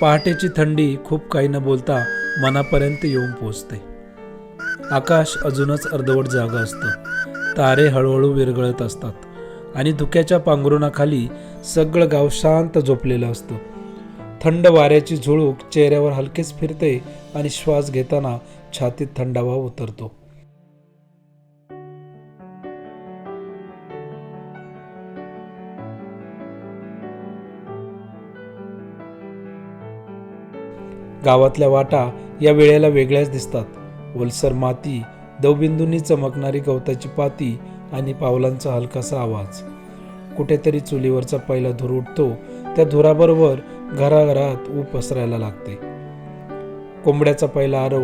पहाटेची थंडी खूप काही न बोलता मनापर्यंत येऊन पोचते आकाश अजूनच अर्धवट जागा असतं. तारे हळूहळू विरघळत असतात. आणि धुक्याच्या पांघरुणाखाली सगळं गाव शांत झोपलेलं असतं. थंड वाऱ्याची झुळूक चेहऱ्यावर हलकेच फिरते आणि श्वास घेताना छातीत थंडावा उतरतो. गावातल्या वाटा या वेळेला वेगळ्याच दिसतात. ओलसर माती दवबिंदूंनी चमकणारी गवताची पाती आणि पावलांचा हलकासा आवाज. कुठेतरी चुलीवरचा पहिला धूर उठतो त्या धुराबरोबर घराघरात ऊब पसरायला लागते. कोंबड्याचा पहिला आरव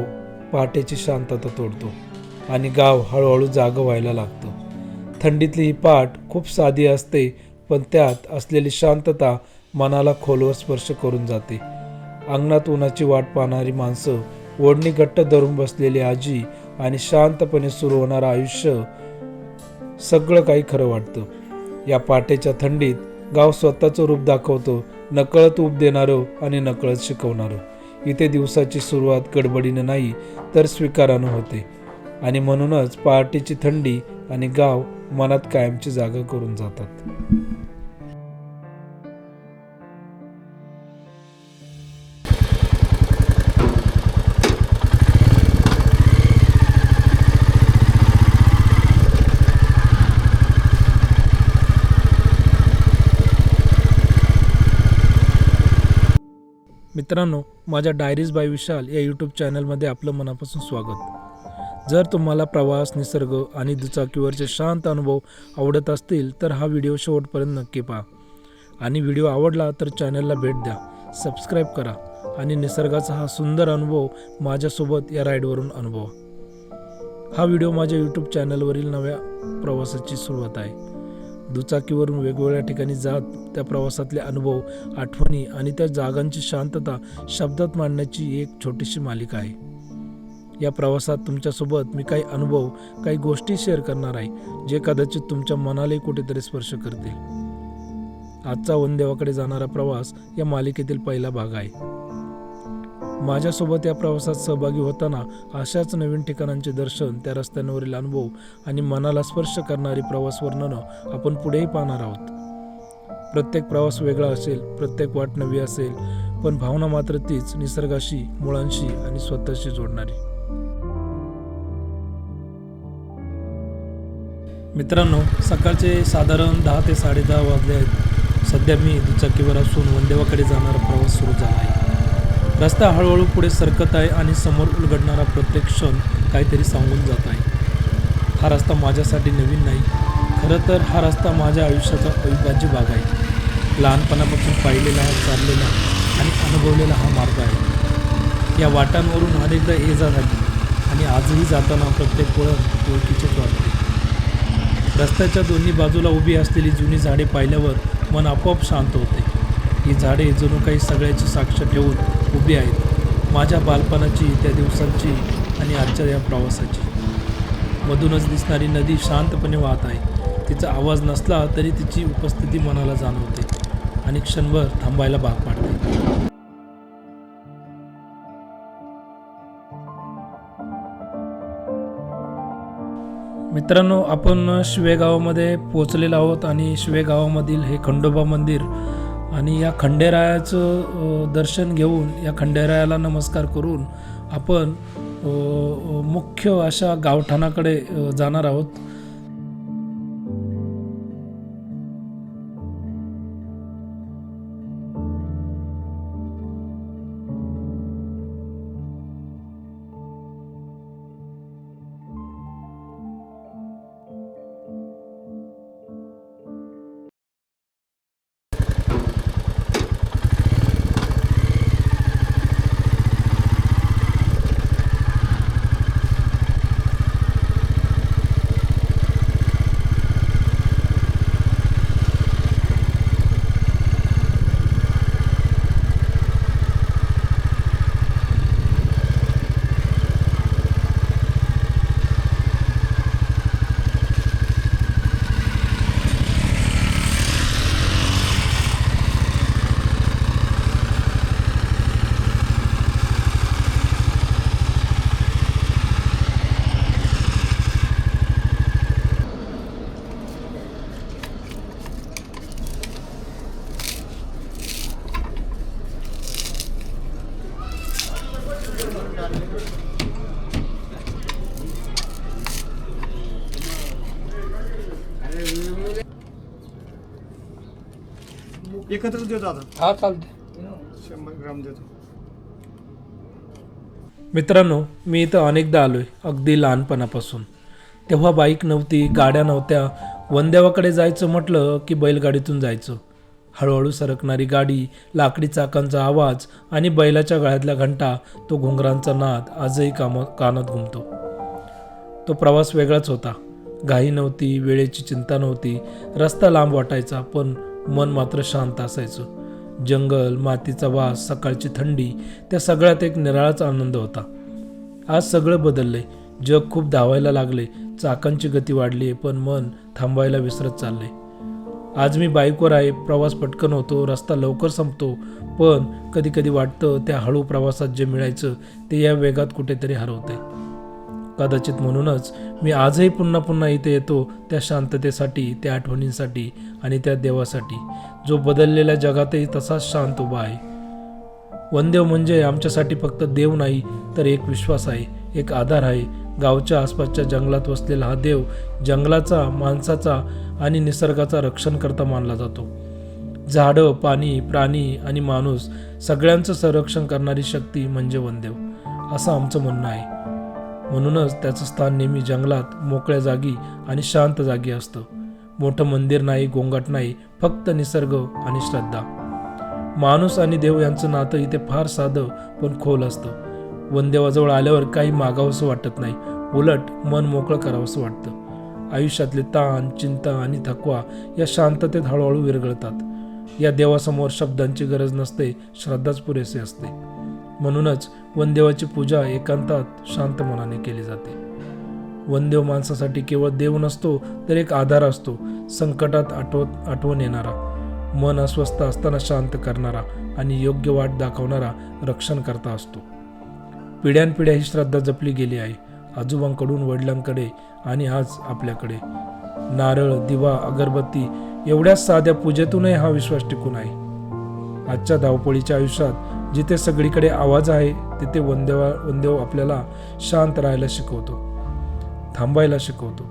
पहाटेची शांतता तोडतो आणि गाव हळूहळू जागं व्हायला लागतं. थंडीतली ही पाठ खूप साधी असते पण त्यात असलेली शांतता मनाला खोलवर स्पर्श करून जाते. अंगणात उन्हाची वाट पाहणारी माणसं ओढणी घट्ट धरून बसलेली आजी आणि शांतपणे सुरू होणारं आयुष्य सगळं काही खरं वाटतं. या पाटेच्या थंडीत गाव स्वतःचं रूप दाखवतो नकळत ऊब देणारं आणि नकळत शिकवणारं. इथे दिवसाची सुरुवात गडबडीनं नाही तर स्वीकारानं होते. आणि म्हणूनच पहाटेची थंडी आणि गाव मनात कायमची जागा करून जातात. मित्रांनो माझ्या डायरीज बाय विशाल या यूट्यूब चॅनलमध्ये आपलं मनापासून स्वागत. जर तुम्हाला प्रवास निसर्ग आणि दुचाकीवरचे शांत अनुभव आवडत असतील तर हा व्हिडिओ शेवटपर्यंत नक्की पहा. आणि व्हिडिओ आवडला तर चॅनलला भेट द्या सबस्क्राईब करा आणि निसर्गाचा हा सुंदर अनुभव माझ्यासोबत या राईडवरून अनुभवा. हा व्हिडिओ माझ्या यूट्यूब चॅनलवरील नव्या प्रवासाची सुरुवात आहे. दुचाकीवरून वेगवेगळ्या ठिकाणी जात त्या प्रवासातले अनुभव आठवणी आणि त्या जागांची शांतता शब्दात मांडण्याची एक छोटीशी मालिका आहे. या प्रवासात तुमच्यासोबत मी काही अनुभव काही गोष्टी शेअर करणार आहे जे कदाचित तुमच्या मनालाही कुठेतरी स्पर्श करतील. आजचा वनदेवाकडे जाणारा प्रवास या मालिकेतील पहिला भाग आहे. माझ्यासोबत या प्रवासात सहभागी होताना अशाच नवीन ठिकाणांचे दर्शन त्या रस्त्यांवरील अनुभव आणि मनाला स्पर्श करणारी प्रवास वर्णनं आपण पुढेही पाहणार आहोत. प्रत्येक प्रवास वेगळा असेल प्रत्येक वाट नवी असेल पण भावना मात्र तीच निसर्गाशी मुळांशी आणि स्वतःशी जोडणारी. मित्रांनो सकाळचे साधारण दहा ते साडेदहा वाजले आहेत. सध्या मी दुचाकीवर असून वंदेवाकडे जाणारा प्रवास सुरू झाला आहे. रस्ता हळूहळू पुढे सरकत आहे आणि समोर उलगडणारा प्रत्येक क्षण काहीतरी सांगून जात आहे. हा रस्ता माझ्यासाठी नवीन नाही. खरं तर हा रस्ता माझ्या आयुष्याचा अविभाज्य भाग आहे. लहानपणापासून पाहिलेला चाललेला आणि अनुभवलेला हा मार्ग आहे. या वाटांवरून अनेकदा ये जा झाली आणि आजही जाताना प्रत्येक वळण ओळखीचेच वाटते. रस्त्याच्या दोन्ही बाजूला उभी असलेली जुनी झाडे पाहिल्यावर मन आपोआप शांत होते. ही झाडे जणू काही सगळ्याची साक्ष ठेवून उभी आहेत. माझ्या बालपणाची त्या दिवसांची आणि आजच्या या प्रवासाची. मधूनच दिसणारी नदी शांतपणे वाहत आहे. तिचा आवाज नसला तरी तिची उपस्थिती मनाला जाणवते आणि क्षणभर थांबायला भाग पाडते. मित्रांनो आपण शिवे गावामध्ये पोचलेलो आहोत आणि शिवे गावामधील हे खंडोबा मंदिर आणि या खंडेरायाचं दर्शन घेऊन या खंडेरायाला नमस्कार करून आपण मुख्य अशा गावठाणाकडे जाणार आहोत. देतो आता. हा चालते शंभर ग्राम देतो. मित्रांनो मी इथं अनेकदा आलो आहे अगदी लहानपणापासून. तेव्हा बाईक नव्हती गाड्या नव्हत्या. वंद्यावाकडे जायचं म्हटलं की बैलगाडीतून जायचं. हळूहळू सरकणारी गाडी लाकडी चाकांचा आवाज आणि बैलाच्या गळ्यातल्या घंटा तो घुंगरांचा नाद आजही काम कानात घुमतो. तो प्रवास वेगळाच होता. घाई नव्हती वेळेची चिंता नव्हती रस्ता लांब वाटायचा पण मन मात्र शांत असायचं. जंगल मातीचा वास सकाळची थंडी त्या सगळ्यात एक निराळाच आनंद होता. आज सगळं बदललंय. जग खूप धावायला लागले चाकांची गती वाढली पण मन थांबायला विसरत चाललंय. आज मी बाईकवर आहे प्रवास पटकन होतो रस्ता लवकर संपतो पण कधी कधी वाटतं त्या हळू प्रवासात जे मिळायचं ते या वेगात कुठेतरी हरवते कदाचित म्हणूनच मी आजही पुन्हा पुन्हा इथे येतो त्या शांततेसाठी त्या आठवणींसाठी आणि त्या देवासाठी जो बदललेल्या जगातही तसाच शांत उभा आहे. वनदेव म्हणजे आमच्यासाठी फक्त देव नाही तर एक विश्वास आहे एक आधार आहे. गावच्या आसपासच्या जंगलात वसलेला हा देव जंगलाचा माणसाचा आणि निसर्गाचा रक्षण करता मानला जातो. झाडं पाणी प्राणी आणि माणूस सगळ्यांचं संरक्षण करणारी शक्ती म्हणजे वनदेव असं आमचं म्हणणं आहे. म्हणूनच त्याचं स्थान नेहमी जंगलात मोकळ्या जागी आणि शांत जागी असतं. मोठं मंदिर नाही गोंगाट नाही फक्त निसर्ग आणि श्रद्धा. माणूस आणि देव यांचं नातं इथे फार साधं पण खोल असतं. वनदेवाजवळ आल्यावर काही मागावंसं वाटत नाही. उलट मन मोकळं करावंसं वाटतं. आयुष्यातले ताण चिंता आणि थकवा या शांततेत हळूहळू विरघळतात. या देवासमोर शब्दांची गरज नसते श्रद्धाच पुरेसे असते. म्हणूनच वनदेवाची पूजा एकांतात शांत मनाने केली जाते. वनदेव माणसासाठी केवळ देव नसतो तर एक आधार असतो संकटात आठवत आठवण येणारा. मन अस्वस्थ असताना शांत करणारा आणि योग्य वाट दाखवणारा रक्षण करता असतो. पिढ्यानपिढ्या ही श्रद्धा जपली गेली आहे. आजोबांकडून वडिलांकडे आणि आज आपल्याकडे. नारळ दिवा अगरबत्ती एवढ्याच साध्या पूजेतूनही हा विश्वास टिकून आहे. आजच्या धावपळीच्या आयुष्यात जिथे सगळीकडे आवाज आहे तिथे वंदेवा वंदेव आपल्याला शांत राहायला शिकवतो. थांबायला शिकवतो.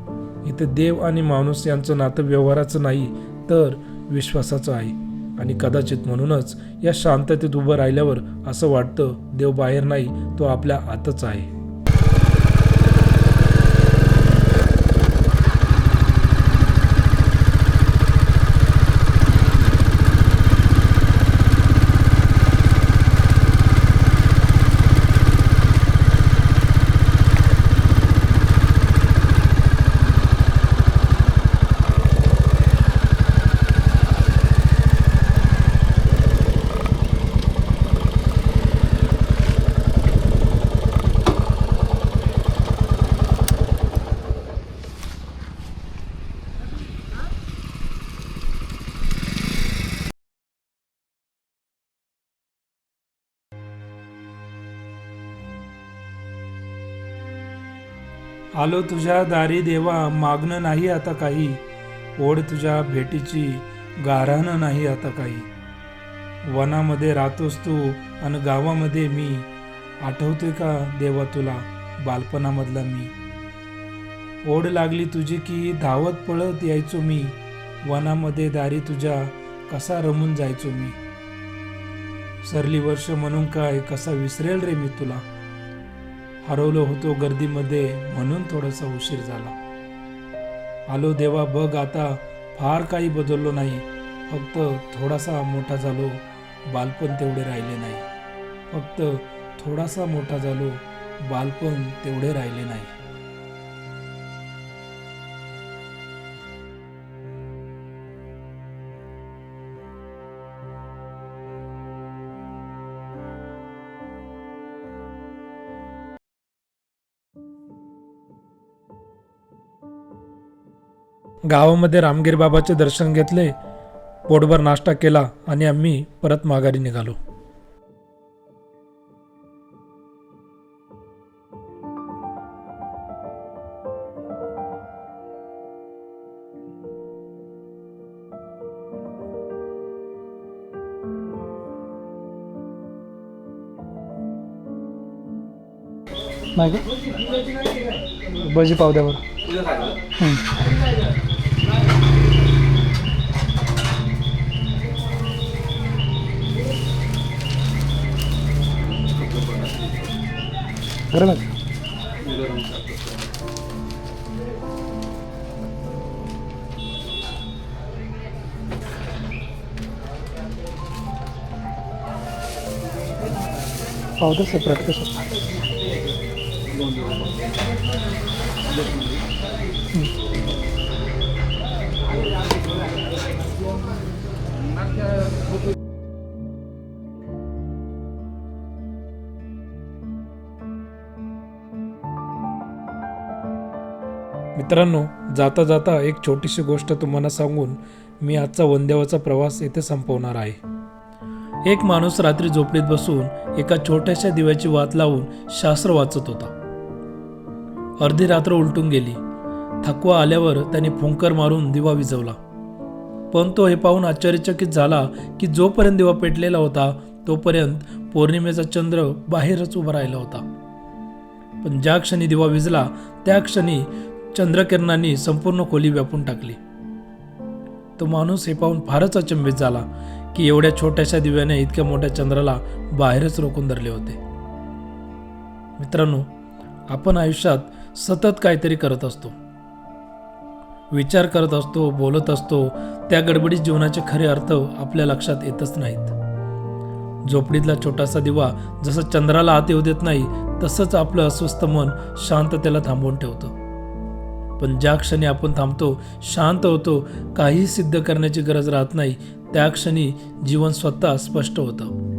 इथे देव आणि माणूस यांचं नातं व्यवहाराचं नाही तर विश्वासाचं आहे. आणि कदाचित म्हणूनच या शांततेत उभं राहिल्यावर असं वाटतं देव बाहेर नाही तो आपल्या आतच आहे. आलो तुझ्या दारी देवा मागणं नाही आता काही. ओढ तुझ्या भेटीची गारहाणं नाही आता काही. वनामध्ये राहतोस तू आणि गावामध्ये मी. आठवतोय का देवा तुला बालपणामधला मी? ओढ लागली तुझी की धावत पळत यायचो मी. वनामध्ये दारी तुझ्या कसा रमून जायचो मी? सरली वर्ष म्हणून काय कसा विसरेल रे मी तुला? हरवलो होतो गर्दीमध्ये म्हणून थोडासा उशीर झाला. आलो देवा बघ आता फार काही बदललो नाही. फक्त थोडासा मोठा झालो बालपण तेवढे राहिले नाही. फक्त थोडासा मोठा झालो बालपण तेवढे राहिले नाही. गावामध्ये रामगीर बाबाचे दर्शन घेतले पोटभर नाश्ता केला आणि आम्ही परत माघारी निघालो. भजी पाव द्यावर आहे पावडर सेपरेट कसं मित्रांनो जाता जाता एक छोटीशी गोष्ट तुम्हाला सांगून मी आजचा वंदेवाचा प्रवास येथे संपवणार आहे. एक माणूस रात्री झोपडीत बसून एका छोट्याशा दिव्याची वात लावून शास्त्र वाचत होता. अर्धी रात्र उलटून गेली. थकवा आल्यावर त्याने फुंकर मारून दिवा विझवला. पण तो हे पाहून आश्चर्यचकित झाला की जोपर्यंत दिवा पेटलेला होता तोपर्यंत पौर्णिमेचा चंद्र बाहेरच उभा राहिला होता. पण ज्या क्षणी दिवा विजला त्या क्षणी चंद्रकिरणांनी संपूर्ण खोली व्यापून टाकली. तो माणूस हे पाहून फारच अचंबित झाला की एवढ्या छोट्याशा दिव्याने इतक्या मोठ्या चंद्राला बाहेरच रोखून धरले होते. मित्रांनो आपण आयुष्यात सतत काहीतरी करत असतो. विचार करत असतो बोलत असतो त्या गडबडीत जीवनाचे खरे अर्थ आपल्या लक्षात येतच नाहीत. झोपडीतला छोटासा दिवा जसं चंद्राला आत येऊ देत नाही तसंच आपलं अस्वस्थ मन शांततेला थांबवून ठेवतं. पण ज्या क्षणी आपण थांबतो शांत होतो काही सिद्ध करण्याची गरज राहत नाही त्या क्षणी जीवन स्वतः स्पष्ट होतं.